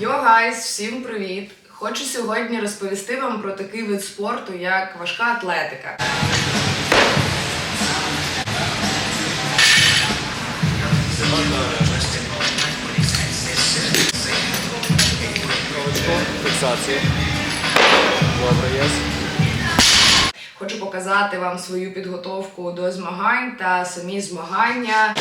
Йо, гайс, всім привіт! Хочу сьогодні розповісти вам про такий вид спорту, як важка атлетика. Добре, є. Хочу показати вам свою підготовку до змагань та самі змагання.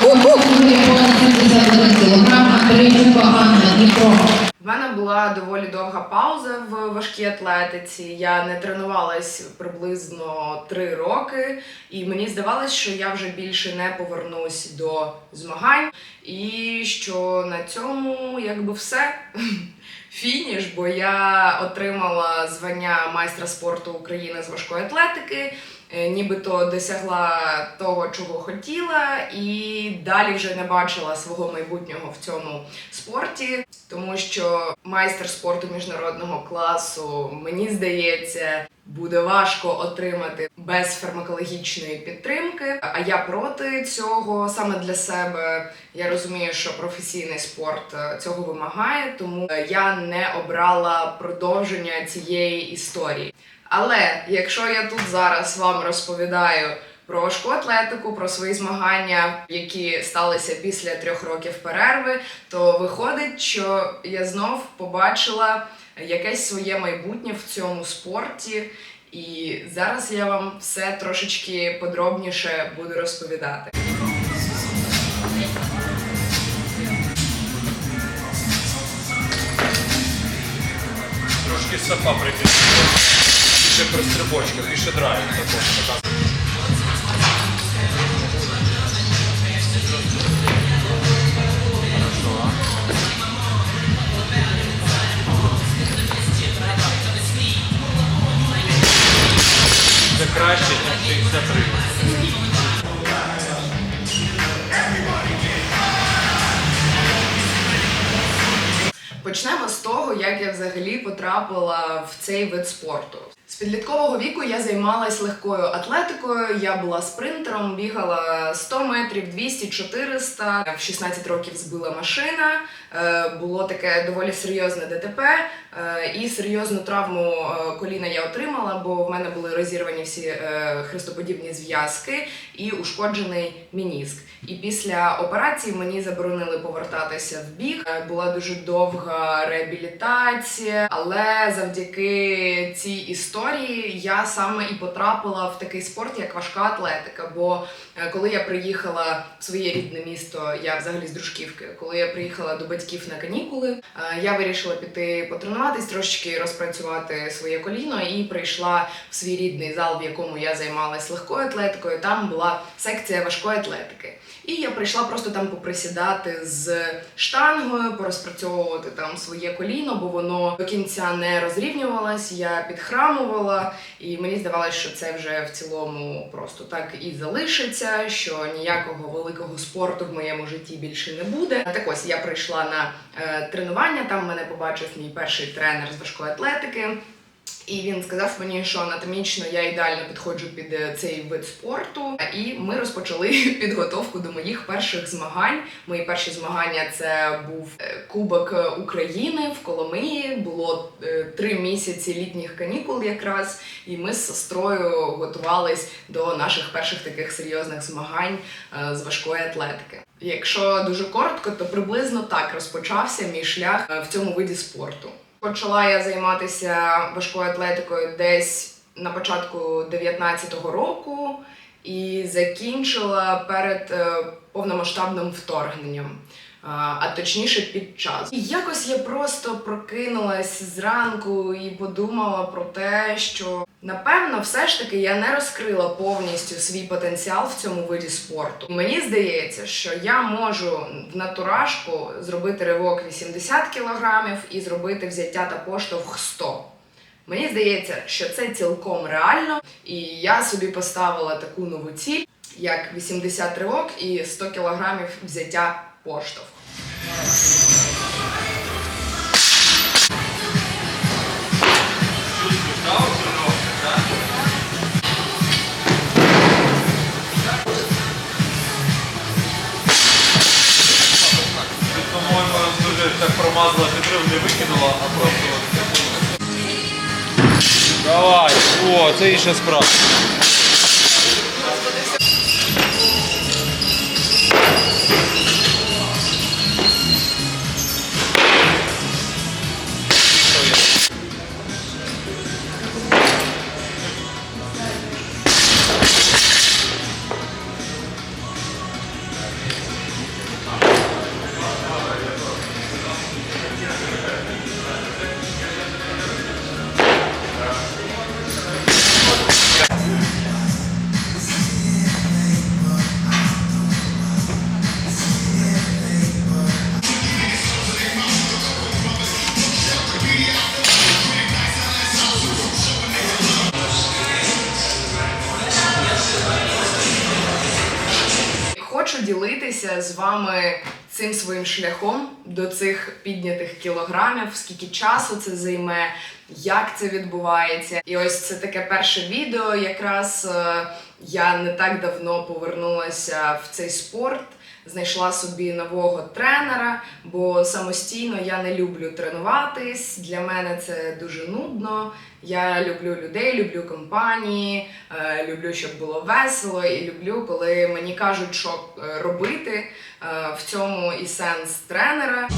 Київ Ярослава, Київ. Вагою понад 71 кг, Андрійчук Ганна, Дніпро. В мене була доволі довга пауза в важкій атлетиці. Я не тренувалась приблизно три роки, і мені здавалось, що я вже більше не повернусь до змагань, і що на цьому якби все. Фініш, бо я отримала звання майстра спорту України з важкої атлетики, нібито досягла того, чого хотіла, і далі вже не бачила свого майбутнього в цьому спорті, тому що майстер спорту міжнародного класу, мені здається, буде важко отримати без фармакологічної підтримки. А я проти цього саме для себе. Я розумію, що професійний спорт е, цього вимагає, тому е, я не обрала продовження цієї історії. Але якщо я тут зараз вам розповідаю про важку атлетику, про свої змагання, які сталися після трьох років перерви, то виходить, що я знов побачила якесь своє майбутнє в цьому спорті. І зараз я вам все трошечки подробніше буду розповідати. Трошки стопа прикріпила. Більше пристрибочка, більше драйв. така. Це краще, ніж 63. Почнемо з того, як я взагалі потрапила в цей вид спорту. З підліткового віку я займалась легкою атлетикою. Я була спринтером, бігала 100 метрів, 200, 400. В 16 років збила машина. Е, Було таке доволі серйозне ДТП. е, І серйозну травму е, коліна я отримала, бо в мене були розірвані всі хрестоподібні зв'язки і ушкоджений мініск. І після операції мені заборонили повертатися в біг. Була дуже довга реабілітація, але завдяки цій історії я саме і потрапила в такий спорт, як важка атлетика. Бо коли я приїхала в своє рідне місто, я взагалі з дружківки, коли я приїхала до батьків на канікули, е, я вирішила піти потренуватись, трошечки розпрацювати своє коліно і прийшла в свій рідний зал, в якому я займалась легкою атлетикою. Там була секція важкої атлетики. І я прийшла просто там поприсідати з штангою, порозпрацьовувати там своє коліно, бо воно до кінця не розрівнювалось. Я підхрамувала, і мені здавалося, що це вже в цілому просто так і залишиться, що ніякого великого спорту в моєму житті більше не буде. Так ось я прийшла на е, тренування. Там мене побачив мій перший тренер з важкої атлетики. І він сказав мені, що анатомічно я ідеально підходжу під е, цей вид спорту. І ми розпочали підготовку до моїх перших змагань. Мої перші змагання це був е, Кубок України в Коломиї. Було е, три місяці літніх канікул, якраз, і ми з сестрою готувались до наших перших таких серйозних змагань е, з важкої атлетики. Якщо дуже коротко, то приблизно так розпочався мій шлях е, в цьому виді спорту. Почала я займатися важкою атлетикою десь на початку 19-го року і закінчила перед е, повномасштабним вторгненням. А точніше під час. І якось я просто прокинулась зранку і подумала про те, що напевно все ж таки я не розкрила повністю свій потенціал в цьому виді спорту. Мені здається, що я можу в натуражку зробити ривок 80 кілограмів і зробити взяття та поштовх 100. Мені здається, що це цілком реально, і я собі поставила таку нову ціль, як 80 ривок і 100 кілограмів взяття поштовху. промазала, підрив не викинула, а просто. Давай, о, це інша справа. З вами цим своїм шляхом до цих піднятих кілограмів, скільки часу це займе, як це відбувається. І ось це таке перше відео. Якраз е, я не так давно повернулася в цей спорт. Знайшла собі нового тренера, бо самостійно я не люблю тренуватись. Для мене це дуже нудно. Я люблю людей, люблю компанії, е, люблю, щоб було весело, і люблю, коли мені кажуть, що е, робити. Е, В цьому і сенс тренера.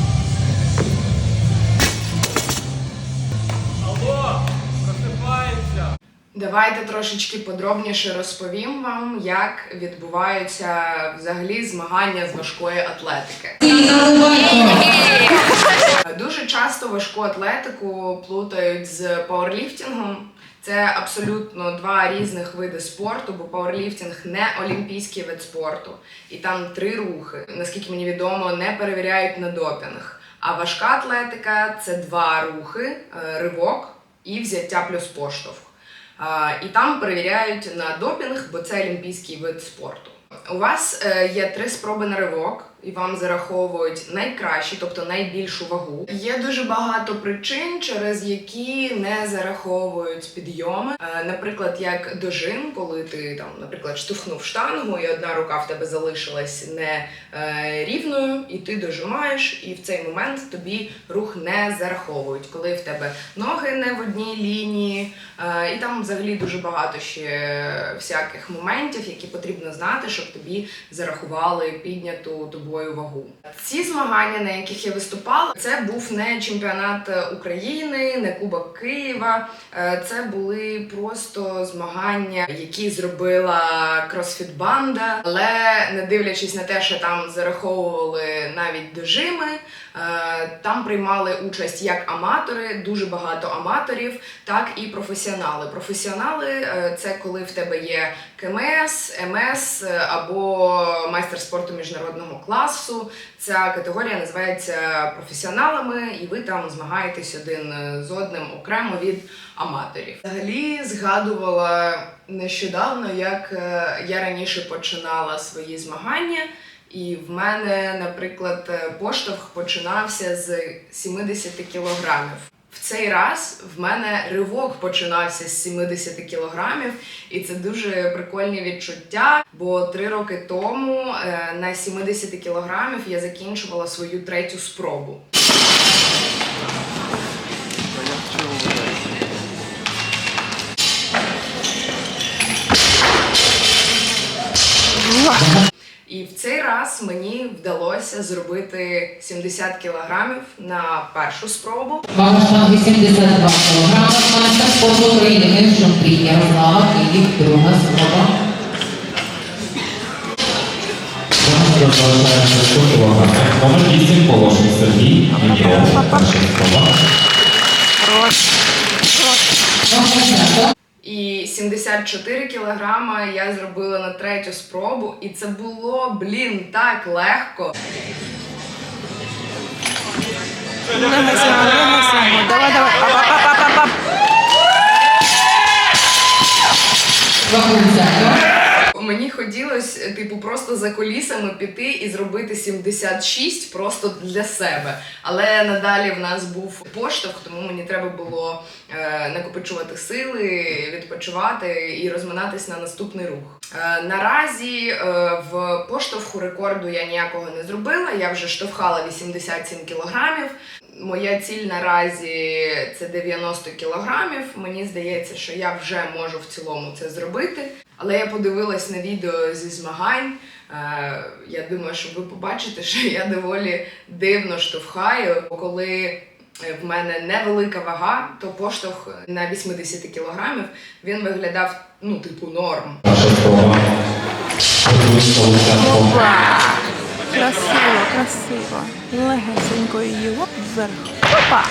Давайте трошечки подробніше розповім вам, як відбуваються взагалі змагання з важкої атлетики. Дуже часто важку атлетику плутають з пауерліфтингом. Це абсолютно два різних види спорту, бо пауерліфтинг не олімпійський вид спорту, і там три рухи. Наскільки мені відомо, не перевіряють на допінг. А важка атлетика це два рухи: е, ривок і взяття плюс поштовх. І там перевіряють на допінг, бо це олімпійський вид спорту. У вас е, є три спроби на ривок, і вам зараховують найкращі, тобто найбільшу вагу. Є дуже багато причин, через які не зараховують підйоми. Е, Наприклад, як дожим, коли ти там, наприклад, штовхнув штангу, і одна рука в тебе залишилась не е, рівною, і ти дожимаєш, і в цей момент тобі рух не зараховують, коли в тебе ноги не в одній лінії, е, і там взагалі дуже багато ще всяких моментів, які потрібно знати, щоб тобі зарахували підняту тобою вагу. Ці змагання, на яких я виступала, це був не чемпіонат України, не Кубок Києва. Е, Це були просто змагання, які зробила кросфіт банда. Але не дивлячись на те, що там зараховували навіть дожими, е, там приймали участь як аматори, дуже багато аматорів, так і професіонали. Професіонали е, це коли в тебе є КМС, МС е, або майстер спорту міжнародного класу. Ця категорія називається професіоналами, і ви там змагаєтесь один е, з одним окремо від аматорів. Взагалі згадувала нещодавно, як е, я раніше починала свої змагання. І в мене, наприклад, поштовх починався з 70 кілограмів. В цей раз в мене ривок починався з 70 кілограмів, і це дуже прикольні відчуття. Бо три роки тому е, на 70 кілограмів я закінчувала свою третю спробу. І в цей раз мені вдалося зробити 70 кілограмів на першу спробу. Штанги 82 кг. Майстер спорту України Шампрій Ярослава Київ. Друга спроба. Номер 8 Волошин Сергій Дніпро. Перша спроба. Вага І 74 кілограма я зробила на третю спробу, і це було, блін, так легко. Давай, давай. Мені хотілося, типу, просто за колісами піти і зробити 76 просто для себе. Але надалі в нас був поштовх, тому мені треба було е, накопичувати сили, відпочивати і розминатись на наступний рух. Е, наразі е, в поштовху рекорду я ніякого не зробила. Я вже штовхала 87 кілограмів. моя ціль наразі це 90 кілограмів. Мені здається, що я вже можу в цілому це зробити. Але я подивилась на відео зі змагань. Е, Я думаю, що ви побачите, що я доволі дивно штовхаю. Коли е, в мене невелика вага, то поштовх на 80 кілограмів він виглядав ну, типу, норм. Опа! Красиво, красиво. Легесенько її оп, вверх. Опа!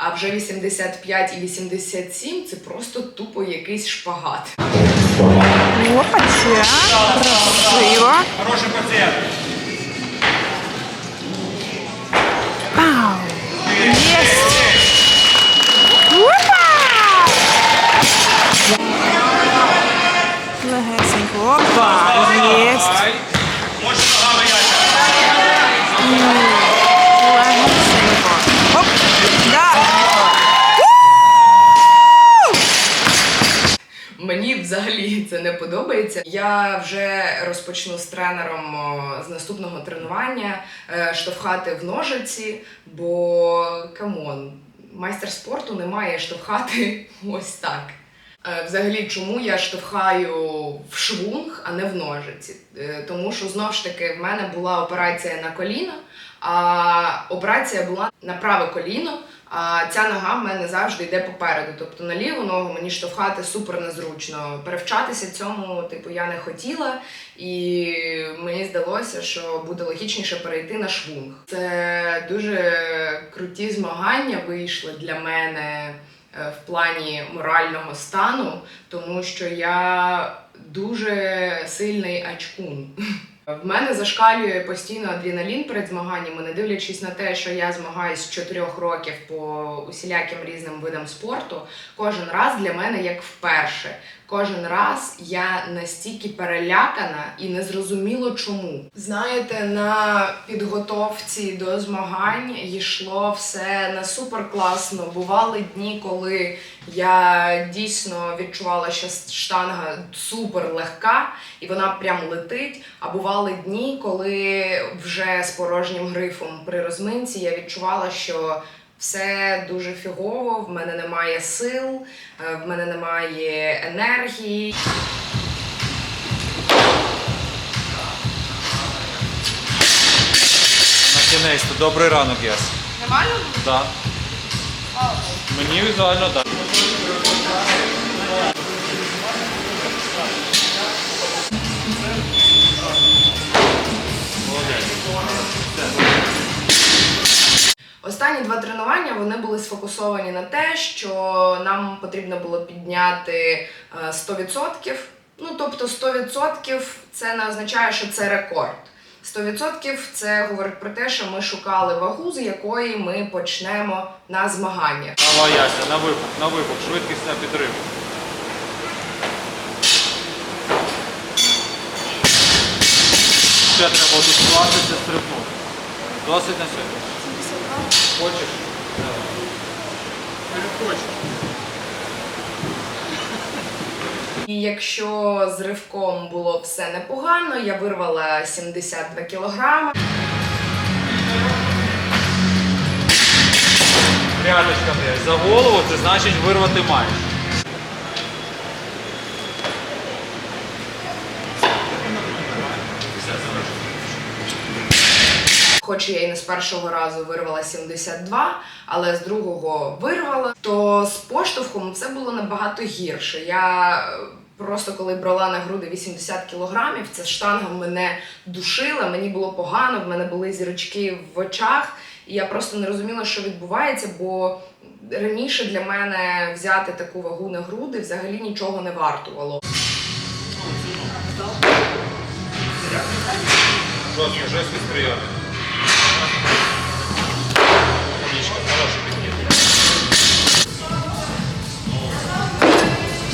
А вже 85 і 87 це просто тупо якийсь шпагат. Спроба. Опа, ця. Красиво. Хороший пацієнт. Це не подобається. Я вже розпочну з тренером з наступного тренування е, штовхати в ножиці, бо камон, майстер спорту не має штовхати ось так. Е, Взагалі, чому я штовхаю в швунг, а не в ножиці? Е, Тому що знову ж таки в мене була операція на коліно, а операція була на праве коліно. А ця нога в мене завжди йде попереду. Тобто на ліву ногу мені штовхати супер незручно. Перевчатися цьому, типу, я не хотіла, і мені здалося, що буде логічніше перейти на швунг. Це дуже круті змагання вийшли для мене е, в плані морального стану, тому що я дуже сильний ачкун. В мене зашкалює постійно адреналін перед змаганнями, не дивлячись на те, що я змагаюсь з 4 років по усіляким різним видам спорту. Кожен раз для мене як вперше. Кожен раз я настільки перелякана і незрозуміло чому. Знаєте, на підготовці до змагань йшло все на супер класно. Бували дні, коли я дійсно відчувала, що штанга супер легка і вона прям летить. А бували дні, коли вже з порожнім грифом при розминці я відчувала, що все дуже фігово, в мене немає сил, е, в мене немає енергії. На кінець, то добрий ранок, Яс. Нормально? Так. Мені візуально так. Останні два тренування вони були сфокусовані на те, що нам потрібно було підняти е, 100%. Ну тобто 100% це не означає, що це рекорд. 100% це говорить про те, що ми шукали вагу, з якої ми почнемо на змагання. Давай, Яся, на вибух, на вибух, швидкість на підрив. Ще треба скластися, стрибнути. Досить на сьогодні. Хочеш? Хочешь? І якщо з ривком було все непогано, я вирвала 72 кілограми. Рядочка, блядь, за голову це значить вирвати маєш. Хоч я і не з першого разу вирвала 72, але з другого вирвала, то з поштовхом все було набагато гірше. Я е, просто коли брала на груди 80 кілограмів, ця штанга мене душила, мені було погано, в мене були зірочки в очах, і я просто не розуміла, що відбувається, бо раніше для мене взяти таку вагу на груди взагалі нічого не вартувало. Жорстко, жорсткий прийом.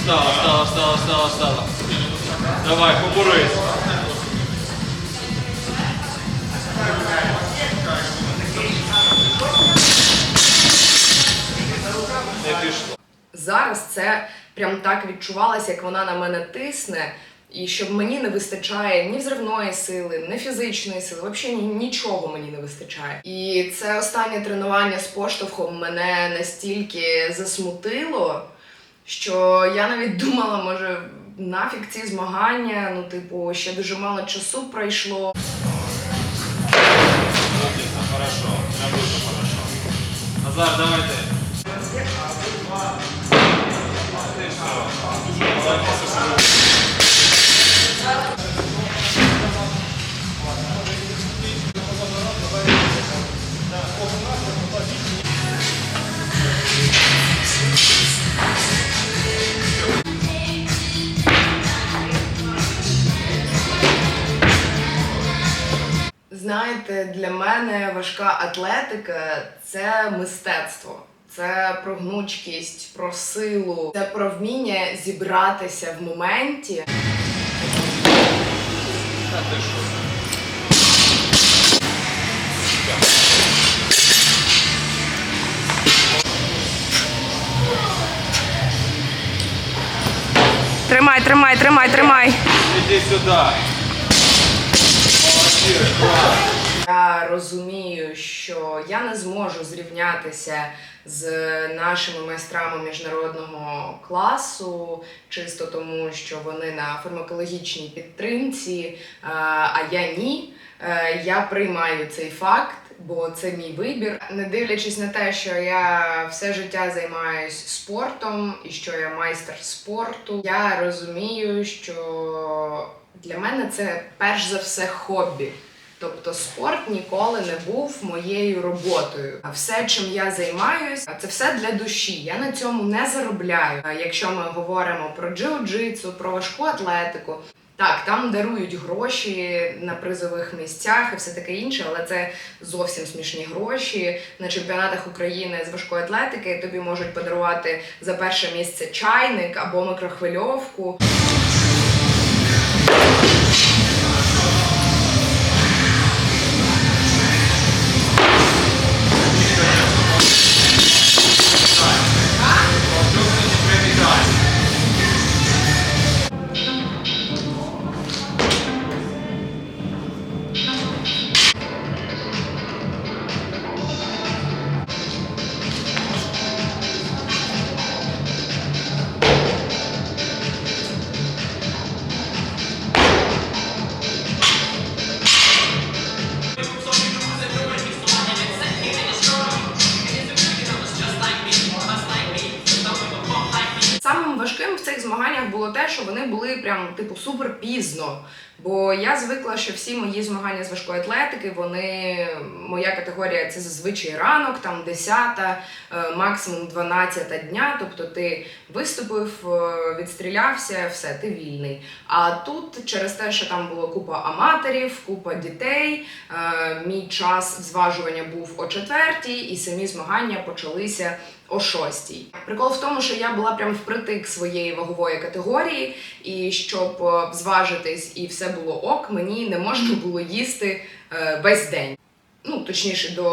Встала, встала, встала, встала, встала. Давай, поборись. Не пішло. Зараз це прям так відчувалося, як вона на мене тисне. І щоб мені не вистачає ні взривної сили, ні фізичної сили, взагалі нічого мені не вистачає. І це останнє тренування з поштовхом мене настільки засмутило, що я навіть думала, може, нафіг ці змагання, ну, типу, ще дуже мало часу пройшло. Хорошо. Прям дуже хорошо. Назар, давайте. Знаєте, для мене важка атлетика це мистецтво. Це про гнучкість, про силу, це про вміння зібратися в моменті. Тримай, тримай, тримай, тримай. Іди сюди. Я розумію, що я не зможу зрівнятися з нашими майстрами міжнародного класу, чисто тому, що вони на фармакологічній підтримці, а я ні. Е, Я приймаю цей факт, бо це мій вибір. Не дивлячись на те, що я все життя займаюсь спортом і що я майстер спорту, я розумію, що для мене це перш за все хобі. Тобто спорт ніколи не був моєю роботою. А все, чим я займаюсь, це все для душі. Я на цьому не заробляю. Якщо ми говоримо про джиу-джитсу, про важку атлетику. Так, там дарують гроші на призових місцях і все таке інше, але це зовсім смішні гроші. На чемпіонатах України з важкої атлетики тобі можуть подарувати за перше місце чайник або микрохвильовку. Типу супер пізно. Бо я звикла, що всі мої змагання з важкої атлетики, вони моя категорія це зазвичай ранок, там 10, е, максимум 12 дня. Тобто ти виступив, е, відстрілявся, все, ти вільний. А тут через те, що там було купа аматорів, купа дітей, е, мій час зважування був о четвертій, і самі змагання почалися о шостій. Прикол в тому, що я була прям впритик своєї вагової категорії, і щоб е, зважитись і все було ок, мені не можна було їсти е, весь день. Ну, точніше, до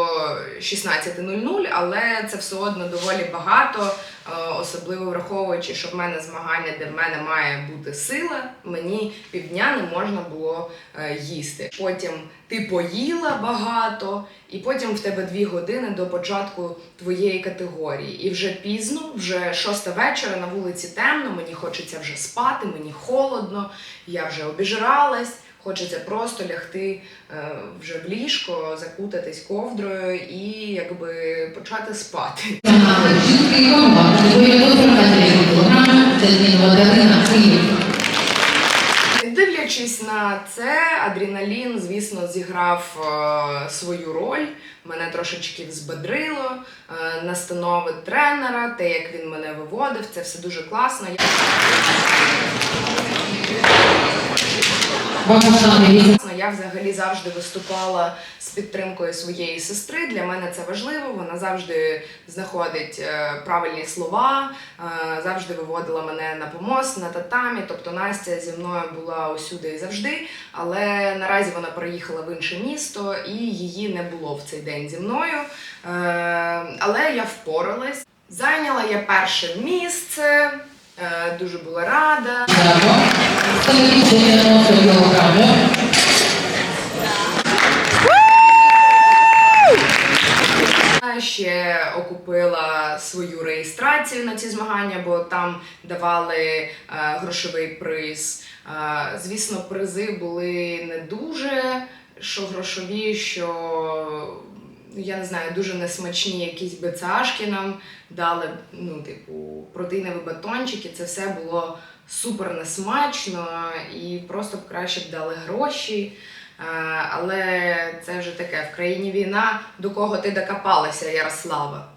16.00, але це все одно доволі багато, е, особливо враховуючи, що в мене змагання, де в мене має бути сила, мені півдня не можна було е, їсти. Потім ти поїла багато, і потім в тебе дві години до початку твоєї категорії. І вже пізно, вже шоста вечора, на вулиці темно, мені хочеться вже спати, мені холодно, я вже обіжралась. Хочеться просто лягти е, вже в ліжко, закутатись ковдрою і якби почати спати. Нагадую, жінки комова категорія до 43 кг, це Зінова Дарина Київ. Не дивлячись на це, адреналін, звісно, зіграв е, свою роль. Мене трошечки взбодрило, е, настанови тренера, те, як він мене виводив, це все дуже класно. Я- взагалі завжди виступала з підтримкою своєї сестри. Для мене це важливо. Вона завжди знаходить е, правильні слова, е, завжди виводила мене на помост, на татамі. Тобто Настя зі мною була усюди і завжди. Але наразі вона переїхала в інше місто і її не було в цей день зі мною. Е, Але я впоралась. Зайняла я перше місце. Е, Дуже була рада. Дякую. Становіть 90 кілограмів. Ще окупила свою реєстрацію на ці змагання, бо там давали е, грошовий приз. Е, звісно, призи були не дуже, що грошові, що я не знаю, дуже несмачні якісь бецашки нам дали. Ну, типу, протеїнові батончики. Це все було супер несмачно і просто б краще б дали гроші. Е, Але це вже таке в країні війна, до кого ти докопалася, Ярослава.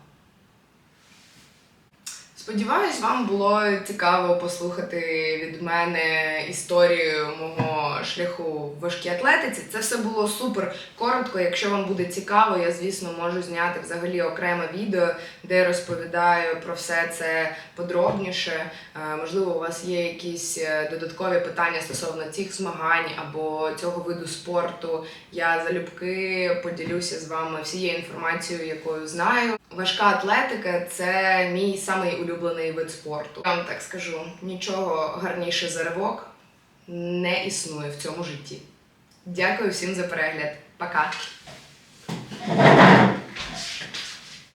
Сподіваюсь, вам було цікаво послухати від мене історію мого шляху в важкій атлетиці. Це все було супер коротко. Якщо вам буде цікаво, я звісно можу зняти взагалі окреме відео, де розповідаю про все це подробніше. Е, Можливо, у вас є якісь е, додаткові питання стосовно цих змагань або цього виду спорту. Я залюбки поділюся з вами всією інформацією, якою знаю. Важка атлетика це мій самий улюблений вид спорту. Я вам так скажу, нічого гарніше за ривок не існує в цьому житті. Дякую всім за перегляд. Пока!